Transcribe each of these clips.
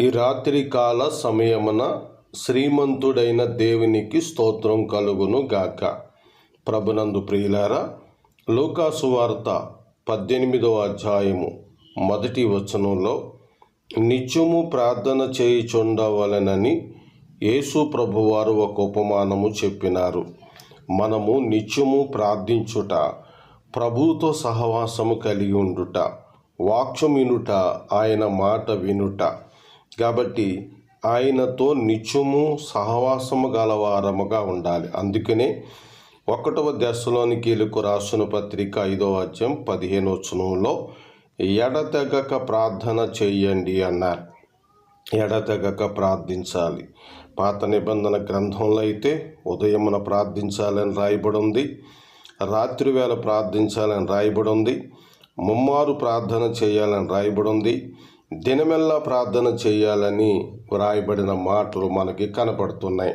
ఈ రాత్రికాల సమయమున శ్రీమంతుడైన దేవునికి స్తోత్రం కలుగును గాక. ప్రభునందు ప్రియులారా లూకాసు వార్త పద్దెనిమిదవ అధ్యాయము మొదటి వచనంలో నిత్యము ప్రార్థన చేయుచుండవలెనని యేసు ప్రభువారు ఒక ఉపమానము చెప్పినారు. మనము నిత్యము ప్రార్థించుట ప్రభుతో సహవాసము కలిగి ఉండుట వాక్యం వినుట ఆయన మాట వినుట కాబట్టి ఆయనతో నిత్యము సహవాసము గలవారముగా ఉండాలి. అందుకనే ఒకటవ దశలోని ఎలుకు రాసిన పత్రిక ఐదవ అధ్యాయం పదిహేను వచనంలో ఎడతెగక ప్రార్థన చెయ్యండి అన్నారు. ఎడతెగక ప్రార్థించాలి. పాత నిబంధన గ్రంథంలో అయితే ఉదయమున ప్రార్థించాలని రాయబడి ఉంది రాత్రి వేళ ప్రార్థించాలని రాయబడి ఉంది ముమ్మారు ప్రార్థన చేయాలని రాయబడి ఉంది దినమెల్లా ప్రార్థన చేయాలని వ్రాయబడిన మాటలు మనకి కనపడుతున్నాయి.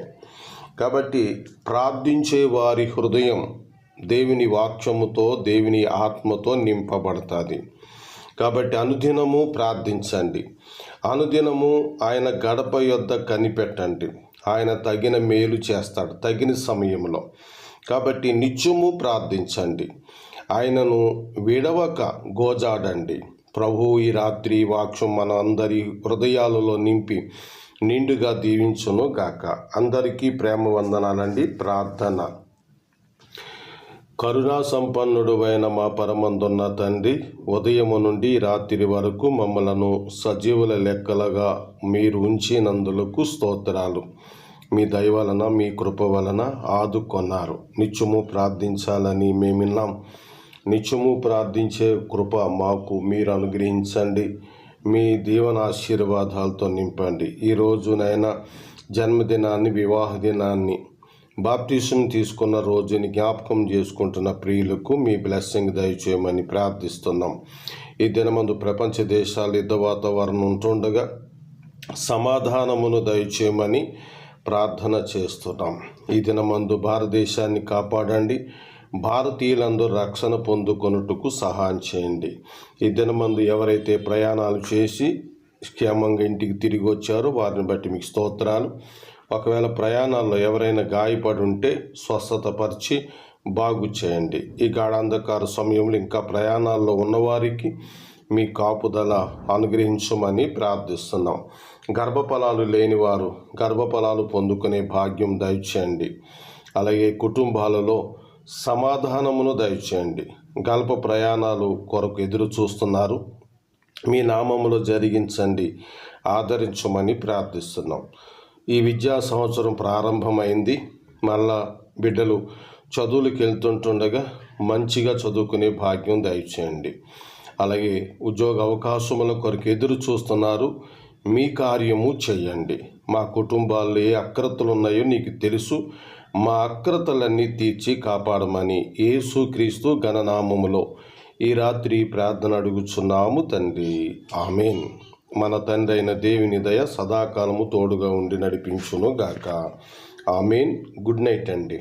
కాబట్టి ప్రార్థించే వారి హృదయం దేవుని వాక్యముతో దేవుని ఆత్మతో నింపబడుతుంది. కాబట్టి అనుదినము ప్రార్థించండి. అనుదినము ఆయన గడప యొద్ద కనిపెట్టండి. ఆయన తగిన మేలు చేస్తాడు తగిన సమయంలో. కాబట్టి నిత్యము ప్రార్థించండి. ఆయనను విడవక గోజాడండి. ప్రభు ఈ రాత్రి వాక్యం మన అందరి హృదయాలలో నింపి నిండుగా దీవించును గాక. అందరికీ ప్రేమ వందనాలండి. ప్రార్థన. కరుణా సంపన్నుడు అయిన మా పరమందున్న తండ్రి ఉదయము నుండి రాత్రి వరకు మమ్మలను సజీవుల లెక్కలుగా మీరు ఉంచినందులకు స్తోత్రాలు. మీ దయ వలన మీ కృప వలన ఆదుకొన్నారు. నిత్యము ప్రార్థించాలని మేమిన్నాం. నిత్యము ప్రార్థించే కృప మాకు మీరు అనుగ్రహించండి. మీ దీవన ఆశీర్వాదాలతో నింపండి ఈరోజునైనా జన్మదినాన్ని వివాహ దినాన్ని బాప్టిజం తీసుకున్న రోజుని జ్ఞాపకం చేసుకుంటున్న ప్రియులకు మీ బ్లెస్సింగ్ దయచేయమని ప్రార్థిస్తున్నాం. ఈ దినమందు ప్రపంచ దేశాలు యుద్ధ వాతావరణం ఉంటుండగా సమాధానమును దయచేయమని ప్రార్థన చేస్తున్నాం. ఈ దినమందు భారతదేశాన్ని కాపాడండి. భారతీయులందరూ రక్షణ పొందుకొనుటకు సహాయం చేయండి. ఈ దినమందు ఎవరైతే ప్రయాణాలు చేసి క్షేమంగా ఇంటికి తిరిగి వచ్చారో వారిని బట్టి మీకు స్తోత్రాలు. ఒకవేళ ప్రయాణాల్లో ఎవరైనా గాయపడి ఉంటే స్వస్థత పరిచి బాగు చేయండి. ఈ గాఢాంధకార సమయంలో ఇంకా ప్రయాణాల్లో ఉన్నవారికి మీ కాపుదల అనుగ్రహించమని ప్రార్థిస్తున్నాం. గర్భఫలాలు లేనివారు గర్భఫలాలు పొందుకునే భాగ్యం దయచేయండి. అలాగే కుటుంబాలలో సమాధానమును దయచేయండి. గల్ప ప్రయాణాలు కొరకు ఎదురు చూస్తున్నారు. మీ నామములో జరిగించండి. ఆదరించమని ప్రార్థిస్తున్నాం. ఈ విద్యా సంవత్సరం ప్రారంభమైంది. మళ్ళా బిడ్డలు చదువులకు వెళ్తుంటుండగా మంచిగా చదువుకునే భాగ్యం దయచేయండి. అలాగే ఉద్యోగ అవకాశముల కొరకు ఎదురు చూస్తున్నారు. మీ కార్యము చేయండి. మా కుటుంబాల్లో ఏ అక్రతలు ఉన్నాయో నీకు తెలుసు. మా అక్రతలన్నీ తీర్చి కాపాడమని యేసుక్రీస్తు గణనామములో ఈ రాత్రి ప్రార్థన అడుగుచున్నాము తండ్రి. ఆమెన్. మన తండ్రి అయిన దేవుని దయ సదాకాలము తోడుగా ఉండి నడిపించును గాక. ఆమెన్. గుడ్ నైట్ అండి.